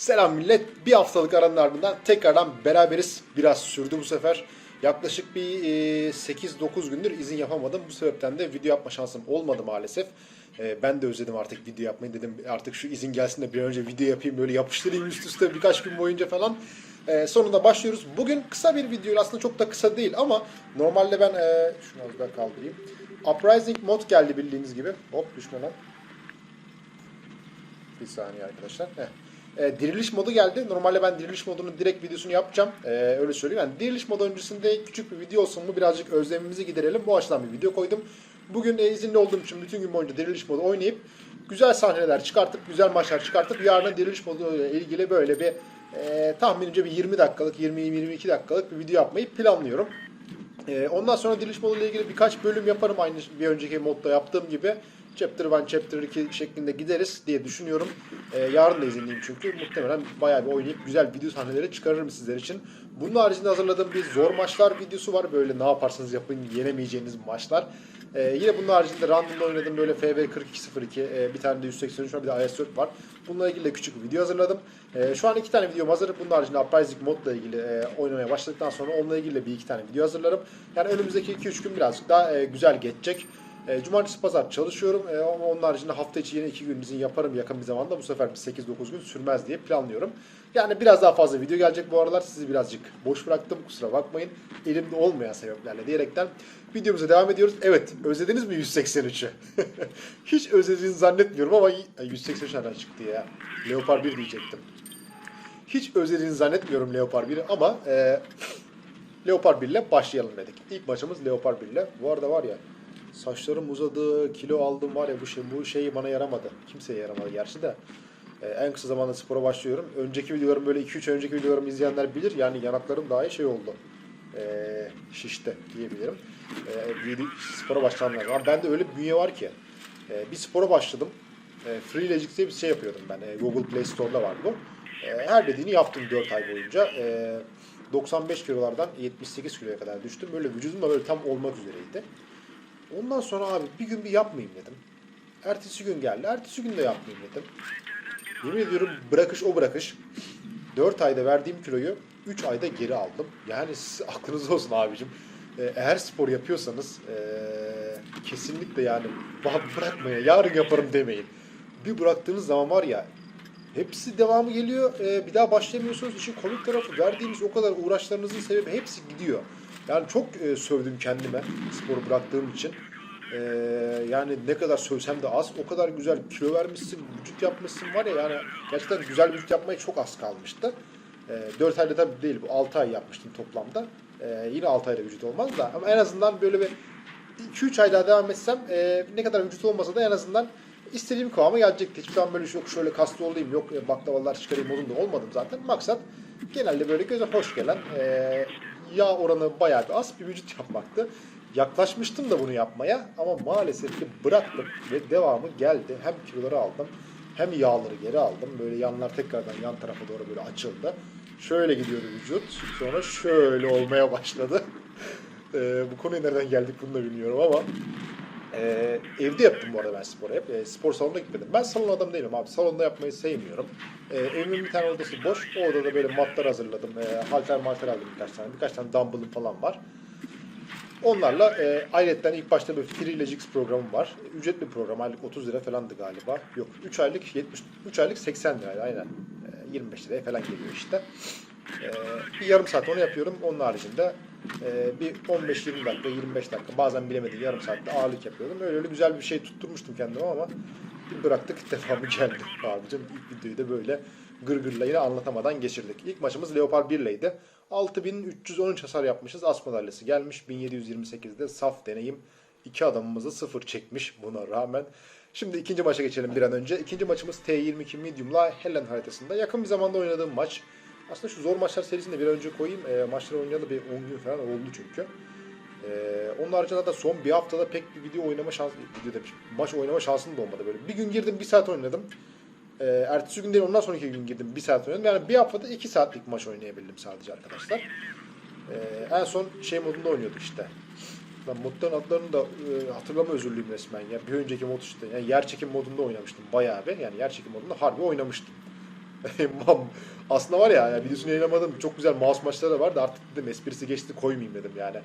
Selam millet. Bir haftalık aranın ardından tekrardan beraberiz. Biraz sürdü bu sefer. Yaklaşık bir e, 8-9 gündür izin yapamadım. Bu sebepten de video yapma şansım olmadı maalesef. E, Ben de özledim artık video yapmayı dedim. Artık şu izin gelsin de bir önce video yapayım böyle yapıştırayım üst üste birkaç gün boyunca falan. E, sonunda başlıyoruz. Bugün kısa bir video aslında çok da kısa değil ama normalde ben e, şunu az daha kaldırayım. Uprising mod geldi bildiğiniz gibi. Hop düşme lan. Bir saniye arkadaşlar. Heh. E, diriliş modu geldi. Normalde ben diriliş modunun direkt videosunu yapacağım. E, öyle söyleyeyim. Yani diriliş modu öncesinde küçük bir video olsun mu birazcık özlemimizi giderelim. Bu açıdan bir video koydum. Bugün e, izinli olduğum için bütün gün boyunca diriliş modu oynayıp güzel sahneler çıkartıp, güzel maçlar çıkartıp yarın diriliş modu ile ilgili böyle bir e, tahminimce bir 20 dakikalık, 20-22 dakikalık bir video yapmayı planlıyorum. Ee, ondan sonra diriliş modu ile ilgili birkaç bölüm yaparım aynı bir önceki modda yaptığım gibi. Chapter 1, Chapter 2 şeklinde gideriz diye düşünüyorum. Ee, yarın da izinliyim çünkü. Muhtemelen bayağı bir oynayıp güzel video sahneleri çıkarırım sizler için. Bunun haricinde hazırladığım bir zor maçlar videosu var. Böyle ne yaparsanız yapın yenemeyeceğiniz maçlar. Ee, yine bunun haricinde randomda oynadığım böyle FV4202, e, bir tane de 183 var, bir de IS4 var. Bununla ilgili de küçük bir video hazırladım. Ee, şu an iki tane videom hazır. Bunun haricinde Uprising modla ilgili e, oynamaya başladıktan sonra onunla ilgili de bir iki tane video hazırlarım. Yani önümüzdeki 2-3 gün birazcık daha e, güzel geçecek. E, Cumartesi pazar çalışıyorum e, ama onun haricinde hafta içi yine 2 gün izin yaparım yakın bir zamanda. Bu sefer bir 8-9 gün sürmez diye planlıyorum. Yani biraz daha fazla video gelecek bu aralar. Sizi birazcık boş bıraktım kusura bakmayın. Elimde olmayan sebeplerle diyerekten videomuza devam ediyoruz. Evet özlediniz mi 183'ü? Hiç özlediğinizi zannetmiyorum ama Ay, 183 nereden çıktı ya? Leopard 1 diyecektim. Hiç özlediğinizi zannetmiyorum Leopard 1'i ama e, Leopard 1 ile başlayalım dedik. İlk maçımız Leopard 1 ile. Bu arada var ya saçlarım uzadı, kilo aldım var ya bu şey bu şey bana yaramadı. Kimseye yaramadı gerçi de. Ee, en kısa zamanda spora başlıyorum. Önceki videolarım böyle 2-3 önceki videolarımı izleyenler bilir. Yani yanaklarım daha iyi şey oldu. Ee, şişti diyebilirim. Ee, spora başlamam lazım. Ama bende öyle bir bünye var ki. Ee, bir spora başladım. Ee, Free diye bir şey yapıyordum ben. Ee, Google Play Store'da var bu. Ee, her dediğini yaptım 4 ay boyunca. Ee, 95 kilolardan 78 kiloya kadar düştüm. Böyle vücudum da böyle tam olmak üzereydi. Ondan sonra abi bir gün bir yapmayayım dedim. Ertesi gün geldi. Ertesi gün de yapmayayım dedim. Yemin ediyorum bırakış o bırakış. 4 ayda verdiğim kiloyu 3 ayda geri aldım. Yani siz aklınız olsun abicim. Ee, eğer spor yapıyorsanız ee, kesinlikle yani "Bak bırakmayın yarın yaparım demeyin. Bir bıraktığınız zaman var ya hepsi devamı geliyor. Ee, bir daha başlayamıyorsunuz. İşin komik tarafı verdiğiniz o kadar uğraşlarınızın sebebi hepsi gidiyor. Yani çok e, sövdüm kendime sporu bıraktığım için. Ee, yani ne kadar sövsem de az. O kadar güzel kilo vermişsin, vücut yapmışsın var ya yani gerçekten güzel vücut yapmaya çok az kalmıştı. Ee, 4 ayda tabii değil bu 6 ay yapmıştım toplamda. Ee, yine 6 ayda vücut olmaz da ama en azından böyle bir 2-3 ay daha devam etsem e, ne kadar vücut olmasa da en azından istediğim kıvama gelecekti. Hiçbir zaman böyle yok şöyle kaslı olayım yok e, baklavalar çıkarayım modunda olmadım zaten. Maksat genelde böyle göze hoş gelen e, yağ oranı bayağı bir az bir vücut yapmaktı. Yaklaşmıştım da bunu yapmaya ama maalesef ki bıraktım ve devamı geldi. Hem kiloları aldım hem yağları geri aldım. Böyle yanlar tekrardan yan tarafa doğru böyle açıldı. Şöyle gidiyordu vücut. Sonra şöyle olmaya başladı. Ee, bu konuya nereden geldik bunu da bilmiyorum ama ee, evde yaptım bu arada ben spor hep. Ee, spor salonuna gitmedim. Ben salon adam değilim abi. Salonda yapmayı sevmiyorum. Ee, evimin bir tane odası boş. O odada böyle matlar hazırladım. Ee, halter malter aldım birkaç tane. Birkaç tane dumbbellım falan var. Onlarla e, ayrıca ilk başta bir Free Legix programım var. Ücretli program. Aylık 30 lira falandı galiba. Yok 3 aylık 70 3 aylık 80 liraydı aynen. E, 25 liraya falan geliyor işte. E, bir yarım saat onu yapıyorum. Onun haricinde e, bir 15-20 dakika, 25 dakika bazen bilemedim yarım saatte ağırlık yapıyordum. Öyle öyle güzel bir şey tutturmuştum kendime ama bıraktık devamı geldi abicim. İlk videoyu da böyle gırgırla yine anlatamadan geçirdik. İlk maçımız Leopard 1 ileydi. 6313 hasar yapmışız. As madalyası gelmiş. 1728'de saf deneyim. İki adamımızı sıfır çekmiş buna rağmen. Şimdi ikinci maça geçelim bir an önce. İkinci maçımız T22 Medium'la Helen haritasında. Yakın bir zamanda oynadığım maç. Aslında şu zor maçlar serisini de bir önce koyayım. E, maçları oynayalı bir 10 gün falan oldu çünkü. E, onun haricinde de son bir haftada pek bir video oynama şansı, video demişim, maç oynama şansım da olmadı böyle. Bir gün girdim bir saat oynadım. E, ertesi gün değil ondan sonraki gün girdim bir saat oynadım. Yani bir haftada iki saatlik maç oynayabildim sadece arkadaşlar. E, en son şey modunda oynuyorduk işte. Lan modların adlarını da e, hatırlama özürlüyüm resmen ya. Bir önceki mod işte. Yani yer çekim modunda oynamıştım bayağı bir. Yani yer çekim modunda harbi oynamıştım. Aslında var ya, ya videosunu yayınlamadım. Çok güzel mouse maçları da vardı. Artık dedim esprisi geçti koymayayım dedim yani.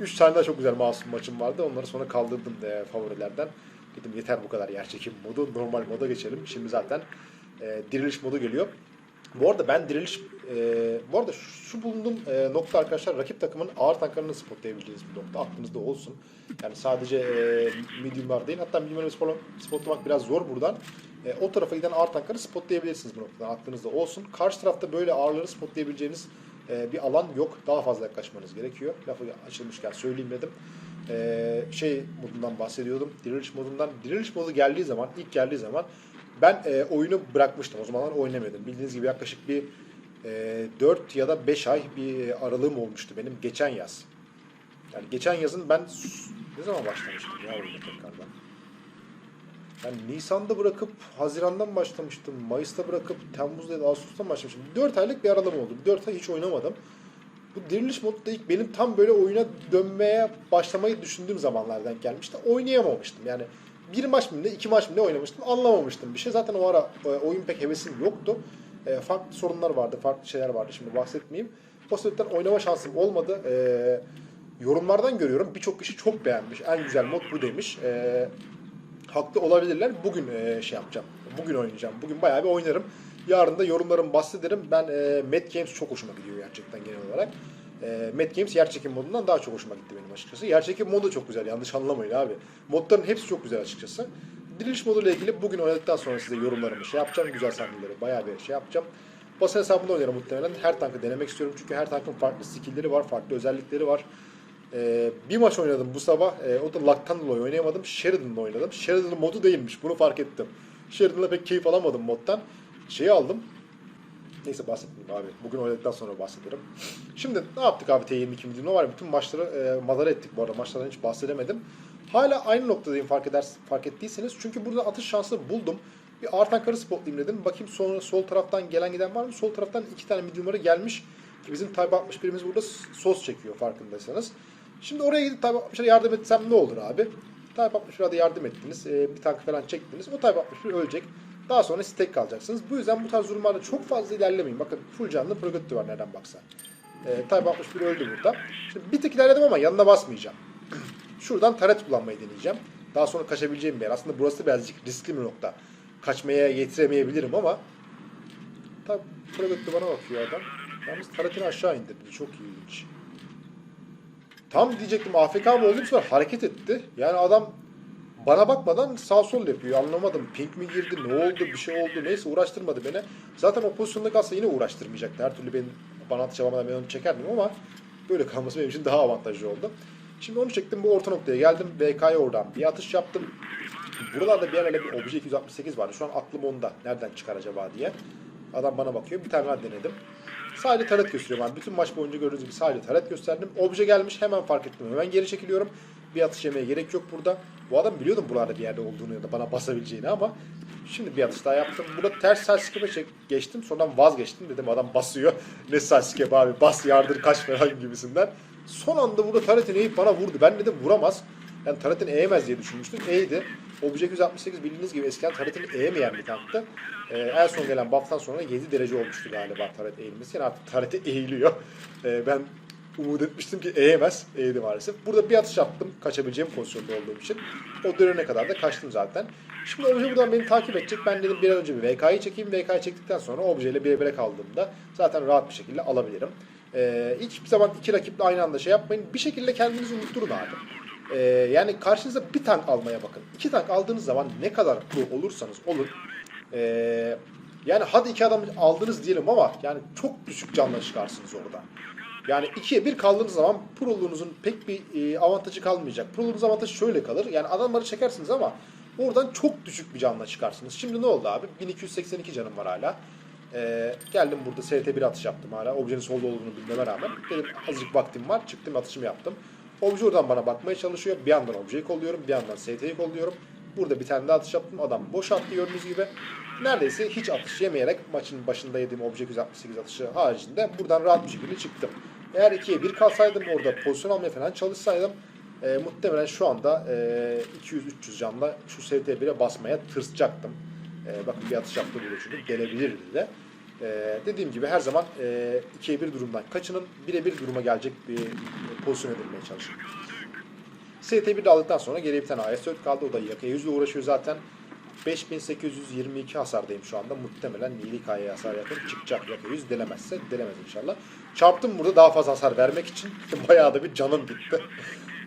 3 tane daha çok güzel mouse maçım vardı. Onları sonra kaldırdım de favorilerden. Dedim yeter bu kadar yer çekim modu. Normal moda geçelim. Şimdi zaten e, diriliş modu geliyor. Bu arada ben diriliş... E, bu arada şu, şu bulunduğum e, nokta arkadaşlar rakip takımın ağır tanklarını spotlayabileceğiniz bir nokta. Aklınızda olsun. Yani sadece e, mediumlar değil. Hatta mediumları spot- spotlamak biraz zor buradan. E, o tarafa giden ağır tankları spotlayabilirsiniz bu noktadan. Aklınızda olsun. Karşı tarafta böyle ağırları spotlayabileceğiniz e, bir alan yok. Daha fazla yaklaşmanız gerekiyor. Lafı açılmışken söyleyeyim dedim. E, şey modundan bahsediyordum. Diriliş modundan. Diriliş modu geldiği zaman, ilk geldiği zaman ben e, oyunu bırakmıştım. O zamanlar oynamıyordum. Bildiğiniz gibi yaklaşık bir e, 4 ya da 5 ay bir aralığım olmuştu benim geçen yaz. Yani geçen yazın ben ne zaman başlamıştım ya oyuna tekrardan? Ben Nisan'da bırakıp Haziran'dan başlamıştım. Mayıs'ta bırakıp Temmuz'da ya da Ağustos'tan başlamıştım. 4 aylık bir aralığım oldu. 4 ay hiç oynamadım. Bu diriliş modu da ilk benim tam böyle oyuna dönmeye başlamayı düşündüğüm zamanlardan gelmişti. Oynayamamıştım. Yani bir maç mı ne, iki maç mı ne oynamıştım anlamamıştım bir şey. Zaten o ara e, oyun pek hevesim yoktu. E, farklı sorunlar vardı, farklı şeyler vardı. Şimdi bahsetmeyeyim. O sebepten oynama şansım olmadı. E, yorumlardan görüyorum. Birçok kişi çok beğenmiş. En güzel mod bu demiş. E, haklı olabilirler. Bugün e, şey yapacağım. Bugün oynayacağım. Bugün bayağı bir oynarım. Yarın da yorumlarımı bahsederim. Ben e, Mad Games çok hoşuma gidiyor gerçekten genel olarak. E, Mad Games yer çekim modundan daha çok hoşuma gitti benim açıkçası. Yer çekim modu da çok güzel. Yanlış anlamayın abi. Modların hepsi çok güzel açıkçası. Diriliş moduyla ilgili bugün oynadıktan sonra size yorumlarımı şey yapacağım. Güzel sahneleri bayağı bir şey yapacağım. Basın hesabında oynarım muhtemelen. Her tankı denemek istiyorum. Çünkü her tankın farklı skill'leri var, farklı özellikleri var. Ee, bir maç oynadım bu sabah. Ee, o da Luck'tan dolayı oynayamadım. Sheridan'la oynadım. Sheridan'ın modu değilmiş. Bunu fark ettim. Sheridan'la pek keyif alamadım moddan. Şeyi aldım. Neyse bahsetmeyeyim abi. Bugün oynadıktan sonra bahsederim. Şimdi ne yaptık abi T22 videomda var. ya, Bütün maçları e, madara ettik bu arada. Maçlardan hiç bahsedemedim. Hala aynı noktadayım fark eder fark ettiyseniz. Çünkü burada atış şansı buldum. Bir artan karı spotlayayım dedim. Bakayım sonra sol taraftan gelen giden var mı? Sol taraftan iki tane mediumları gelmiş. Ki bizim Type 61'imiz burada sos çekiyor farkındaysanız. Şimdi oraya gidip Type 61'e yardım etsem ne olur abi? Type 61'e de yardım ettiniz. e, bir tank falan çektiniz. O Type 61 ölecek. Daha sonra siz tek kalacaksınız. Bu yüzden bu tarz durumlarda çok fazla ilerlemeyin. Bakın full canlı Progetto var nereden baksan. E, Type 61 öldü burada. Şimdi bir tık ilerledim ama yanına basmayacağım. Şuradan taret kullanmayı deneyeceğim. Daha sonra kaçabileceğim bir yer. Aslında burası birazcık riskli bir nokta. Kaçmaya yetiremeyebilirim ama Tabi Progetto bana bakıyor adam. Yalnız taretini aşağı indirdi. Çok ilginç. Tam diyecektim AFK mı oldum sonra hareket etti. Yani adam bana bakmadan sağ sol yapıyor. Anlamadım. Pink mi girdi? Ne oldu? Bir şey oldu. Neyse uğraştırmadı beni. Zaten o pozisyonda kalsa yine uğraştırmayacaktı. Her türlü benim bana atış yapamadan ben onu çekerdim ama böyle kalması benim için daha avantajlı oldu. Şimdi onu çektim. Bu orta noktaya geldim. VK'ya oradan bir atış yaptım. Buralarda bir yerlerde bir obje 268 vardı. Şu an aklım onda. Nereden çıkar acaba diye. Adam bana bakıyor. Bir tane daha denedim. Sadece taret gösteriyorum abi. Bütün maç boyunca gördüğünüz gibi sadece taret gösterdim. Obje gelmiş hemen fark ettim. Hemen geri çekiliyorum. Bir atış yemeye gerek yok burada. Bu adam biliyordum buralarda bir yerde olduğunu ya da bana basabileceğini ama şimdi bir atış daha yaptım. Burada ters skip'e çek, geçtim. Sonradan vazgeçtim. Dedim adam basıyor. Ne skip abi bas yardır kaç falan gibisinden. Son anda burada taretini eğip bana vurdu. Ben dedim vuramaz. Yani taretini eğemez diye düşünmüştüm. Eğdi. Obje 168 bildiğiniz gibi eskiden taretini eğemeyen bir tanktı. Ee, en son gelen buff'tan sonra 7 derece olmuştu galiba taret eğilmesi. Yani artık tareti eğiliyor. Ee, ben umut etmiştim ki eğemez. Eğdi maalesef. Burada bir atış yaptım. Kaçabileceğim pozisyonda olduğum için. O dönene kadar da kaçtım zaten. Şimdi obje buradan beni takip edecek. Ben dedim bir an önce bir VK'yı çekeyim. VK'yı çektikten sonra objeyle bir bire kaldığımda zaten rahat bir şekilde alabilirim. Ee, hiçbir zaman iki rakiple aynı anda şey yapmayın. Bir şekilde kendinizi unutturun abi. Ee, yani karşınıza bir tank almaya bakın. İki tank aldığınız zaman ne kadar pro olursanız olun. Ee, yani hadi iki adam aldınız diyelim ama yani çok düşük canla çıkarsınız orada. Yani ikiye bir kaldığınız zaman proluğunuzun pek bir e, avantajı kalmayacak. Proluğunuz avantajı şöyle kalır. Yani adamları çekersiniz ama oradan çok düşük bir canla çıkarsınız. Şimdi ne oldu abi? 1282 canım var hala. Ee, geldim burada ST1 atış yaptım hala. Objenin solda olduğunu bilmeme rağmen. Dedim azıcık vaktim var. Çıktım atışımı yaptım. Obje oradan bana bakmaya çalışıyor. Bir yandan objeyi kolluyorum. Bir yandan ST'yi kolluyorum. Burada bir tane daha atış yaptım. Adam boş attı gördüğünüz gibi. Neredeyse hiç atış yemeyerek maçın başında yediğim obje 168 atışı haricinde buradan rahat bir şekilde çıktım. Eğer 2'ye 1 kalsaydım orada pozisyon almaya falan çalışsaydım e, muhtemelen şu anda e, 200-300 canla şu ST1'e basmaya tırsacaktım. E, bakın bir atış yaptı burada çünkü gelebilirdi de. Ee, dediğim gibi her zaman e, ikiye bir durumdan kaçının birebir duruma gelecek bir e, pozisyon edilmeye çalışın. ST1 de aldıktan sonra geriye bir tane AS4 kaldı. O da Yaka 100 ile uğraşıyor zaten. 5822 hasardayım şu anda. Muhtemelen Nilika'ya hasar yakın çıkacak. Yaka 100 delemezse delemez inşallah. Çarptım burada daha fazla hasar vermek için. Bayağı da bir canım gitti.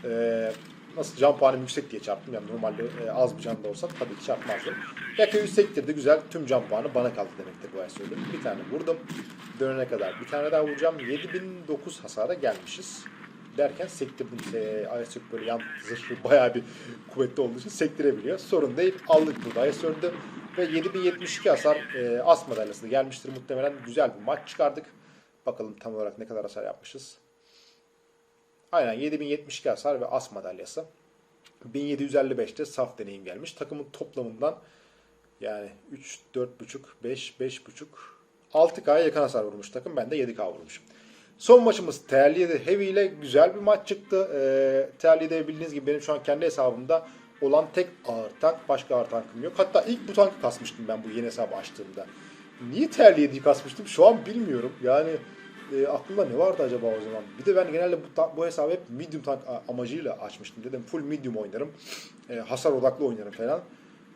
Ee, nasıl can puanım yüksek diye çarptım. Yani normalde e, az bir can da olsa tabii ki çarpmazdım. Yaka 100 sektirdi. Güzel. Tüm can puanı bana kaldı demektir bu ay söyleyeyim. Bir tane vurdum. Dönene kadar bir tane daha vuracağım. 7009 hasara gelmişiz derken sektirdim. E, Ayasök böyle yan zırhı bayağı bir kuvvetli olduğu için sektirebiliyor. Sorun değil. Aldık burada Ayasök'ü ve 7072 hasar e, as madalyası da gelmiştir. Muhtemelen güzel bir maç çıkardık. Bakalım tam olarak ne kadar hasar yapmışız. Aynen 7072 hasar ve as madalyası. 1755'te saf deneyim gelmiş. Takımın toplamından yani 3, 4.5, 5, 5.5, 6K'ya yakın hasar vurmuş takım. Ben de 7K vurmuşum. Son maçımız Terliye'de Heavy ile güzel bir maç çıktı. Ee, Terliye'de bildiğiniz gibi benim şu an kendi hesabımda olan tek ağır tank. Başka ağır tankım yok. Hatta ilk bu tankı kasmıştım ben bu yeni hesabı açtığımda. Niye Terliye'yi kasmıştım şu an bilmiyorum. Yani e, aklımda ne vardı acaba o zaman? Bir de ben genelde bu, bu hesabı hep medium tank amacıyla açmıştım. Dedim full medium oynarım. E, hasar odaklı oynarım falan.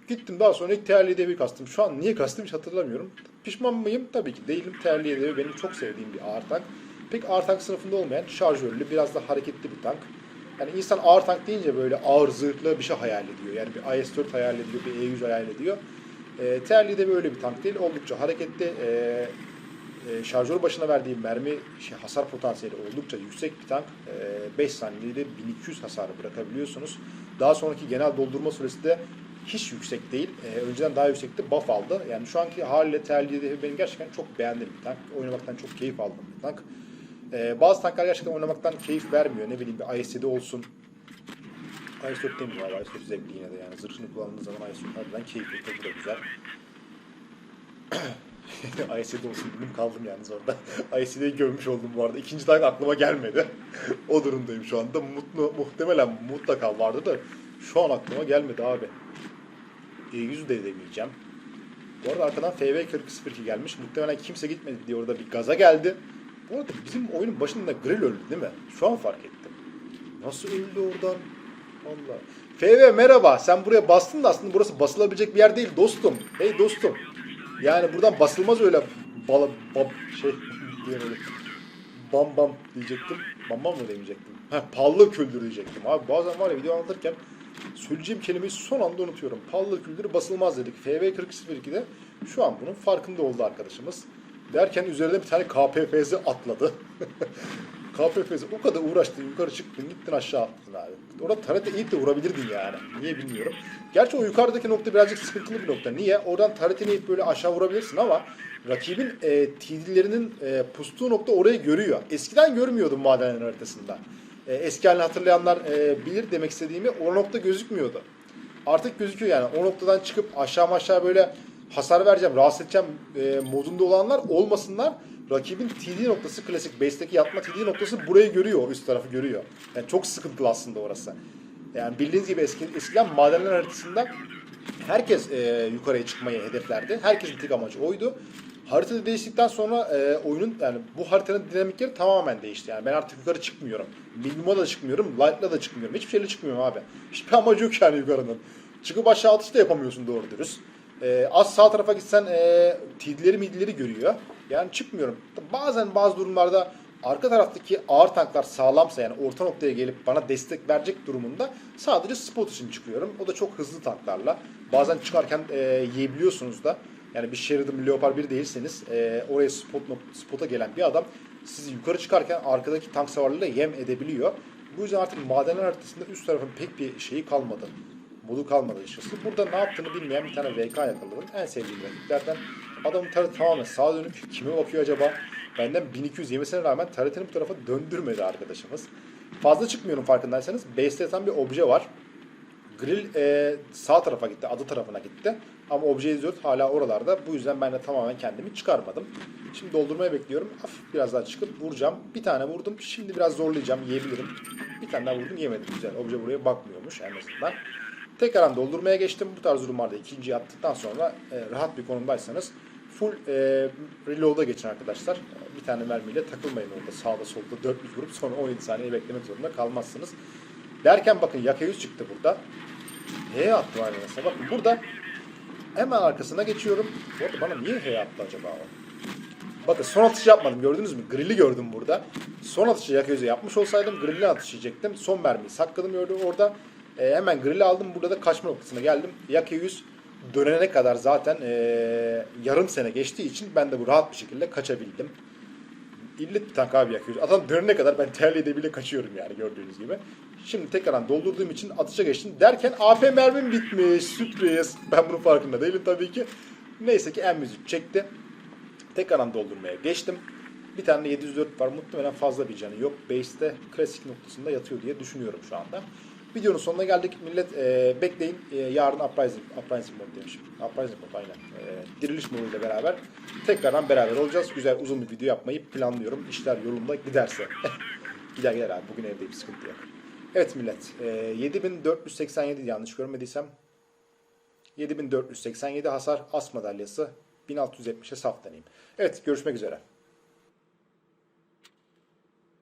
Gittim daha sonra ilk Terliye Devi kastım. Şu an niye kastım hiç hatırlamıyorum. Pişman mıyım? Tabii ki değilim. Terliye Devi benim çok sevdiğim bir ağır tank. Pek ağır tank sınıfında olmayan şarjörlü, biraz da hareketli bir tank. Yani insan ağır tank deyince böyle ağır zırhlı bir şey hayal ediyor. Yani bir IS-4 hayal ediyor, bir E100 hayal ediyor. E, Terli de böyle bir tank değil. Oldukça hareketli. E, e, şarjör başına verdiği mermi şey, hasar potansiyeli oldukça yüksek bir tank. E, 5 saniyede 1200 hasarı bırakabiliyorsunuz. Daha sonraki genel doldurma süresi de hiç yüksek değil. E, önceden daha yüksekti. Buff aldı. Yani şu anki haliyle terliği benim gerçekten çok beğendiğim bir tank. Oynamaktan çok keyif aldığım bir tank. Bazı tanklar gerçekten oynamaktan keyif vermiyor. Ne bileyim bir IS-7 olsun. IS-4 demiyor abi. IS-4 zevkli yine de yani. Zırhını kullandığı zaman IS-4 harbiden keyifli. Tadı da güzel. IS-7 olsun dedim kaldım yalnız orada. IS-7'yi gömmüş oldum bu arada. İkinci tank aklıma gelmedi. o durumdayım şu anda. Mutlu, muhtemelen mutlaka vardı da şu an aklıma gelmedi abi. E100 de edemeyeceğim. Bu arada arkadan FV 4202 gelmiş. Muhtemelen kimse gitmedi diye orada bir gaza geldi. Bu arada bizim oyunun başında Grill öldü değil mi? Şu an fark ettim. Nasıl öldü oradan? Allah. FV merhaba. Sen buraya bastın da aslında burası basılabilecek bir yer değil dostum. Hey dostum. Yani buradan basılmaz öyle bala, bam, şey diyemedim. Bam bam diyecektim. Bam bam mı demeyecektim? Ha pallı küldür diyecektim. Abi bazen var ya video anlatırken söyleyeceğim kelimeyi son anda unutuyorum. Pallı küldür basılmaz dedik. FV 4002'de şu an bunun farkında oldu arkadaşımız. Derken üzerine bir tane KPFZ atladı. KPFZ o kadar uğraştın yukarı çıktın gittin aşağı attın abi. Orada tarete iyi de vurabilirdin yani. Niye bilmiyorum. Gerçi o yukarıdaki nokta birazcık sıkıntılı bir nokta. Niye? Oradan taretini ip böyle aşağı vurabilirsin ama rakibin e, TD'lerinin e, pustuğu nokta orayı görüyor. Eskiden görmüyordum madenlerin haritasında. E, eski halini hatırlayanlar e, bilir demek istediğimi. O nokta gözükmüyordu. Artık gözüküyor yani. O noktadan çıkıp aşağı aşağı böyle hasar vereceğim, rahatsız edeceğim e, modunda olanlar olmasınlar. Rakibin TD noktası klasik base'deki yatma TD noktası burayı görüyor, üst tarafı görüyor. Yani çok sıkıntılı aslında orası. Yani bildiğiniz gibi eski, eskiden madenler haritasında herkes e, yukarıya çıkmayı hedeflerdi. Herkesin tek amacı oydu. Harita değiştikten sonra e, oyunun yani bu haritanın dinamikleri tamamen değişti. Yani ben artık yukarı çıkmıyorum. Minimum'a da çıkmıyorum, light'la da çıkmıyorum. Hiçbir şeyle çıkmıyorum abi. Hiçbir amacı yok yani yukarının. Çıkıp aşağı atış da yapamıyorsun doğru dürüst. E, az sağ tarafa gitsen e, tidleri midleri görüyor. Yani çıkmıyorum. Bazen bazı durumlarda arka taraftaki ağır tanklar sağlamsa yani orta noktaya gelip bana destek verecek durumunda sadece spot için çıkıyorum. O da çok hızlı tanklarla. Bazen çıkarken e, yiyebiliyorsunuz da. Yani bir Sheridan Leopard 1 değilseniz e, oraya spot, spota gelen bir adam sizi yukarı çıkarken arkadaki tank savarlarıyla yem edebiliyor. Bu yüzden artık madenler haritasında üst tarafın pek bir şeyi kalmadı. Modu kalmadı açıkçası. Burada ne yaptığını bilmeyen bir tane VK yakaladım. En sevdiğim rakiplerden. Adamın tarafı tamamen sağa dönük. Kime bakıyor acaba? Benden 1200 yemesine rağmen taretini bu tarafa döndürmedi arkadaşımız. Fazla çıkmıyorum farkındaysanız. Yatan bir obje var. Grill e, sağ tarafa gitti, adı tarafına gitti. Ama obje 104 hala oralarda. Bu yüzden ben de tamamen kendimi çıkarmadım. Şimdi doldurmaya bekliyorum. Hafif biraz daha çıkıp vuracağım. Bir tane vurdum. Şimdi biraz zorlayacağım. Yiyebilirim. Bir tane daha vurdum. Yemedim. Güzel. Obje buraya bakmıyormuş en azından. Tekrardan doldurmaya geçtim. Bu tarz durumlarda ikinciyi attıktan sonra e, rahat bir konumdaysanız Full e, reload'a geçin arkadaşlar. Bir tane mermiyle takılmayın orada sağda solda dörtlü vurup sonra 17 saniye beklemek zorunda kalmazsınız. Derken bakın yaka 100 çıktı burada. H attı aynı mesela. Bakın burada hemen arkasına geçiyorum. Bu bana niye H attı acaba o? Bakın son atış yapmadım gördünüz mü? Grill'i gördüm burada. Son atışı Yaköz'e yapmış olsaydım grill'e atış yiyecektim. Son mermiyi sakladım orada. E, hemen grill'i aldım. Burada da kaçma noktasına geldim. Yake 100 dönene kadar zaten e, yarım sene geçtiği için ben de bu rahat bir şekilde kaçabildim. İllet tank abi yakıyor. Adam dönene kadar ben terliğe bile kaçıyorum yani gördüğünüz gibi. Şimdi tekrardan doldurduğum için atışa geçtim. Derken AP mermim bitmiş. Sürpriz. Ben bunun farkında değilim tabii ki. Neyse ki en müzik çekti. Tekrardan doldurmaya geçtim. Bir tane de 704 var. Muhtemelen fazla bir canı yok. Base'te klasik noktasında yatıyor diye düşünüyorum şu anda. Videonun sonuna geldik. Millet e, bekleyin. E, yarın Uprising, Uprising mod demişim. Uprising mod aynen. E, diriliş moduyla beraber tekrardan beraber olacağız. Güzel uzun bir video yapmayı planlıyorum. İşler yolunda giderse. gider gider abi. Bugün evdeyim. Sıkıntı yok. Evet millet. E, 7487 yanlış görmediysem 7487 hasar as madalyası 1670'e saf deneyim. Evet görüşmek üzere.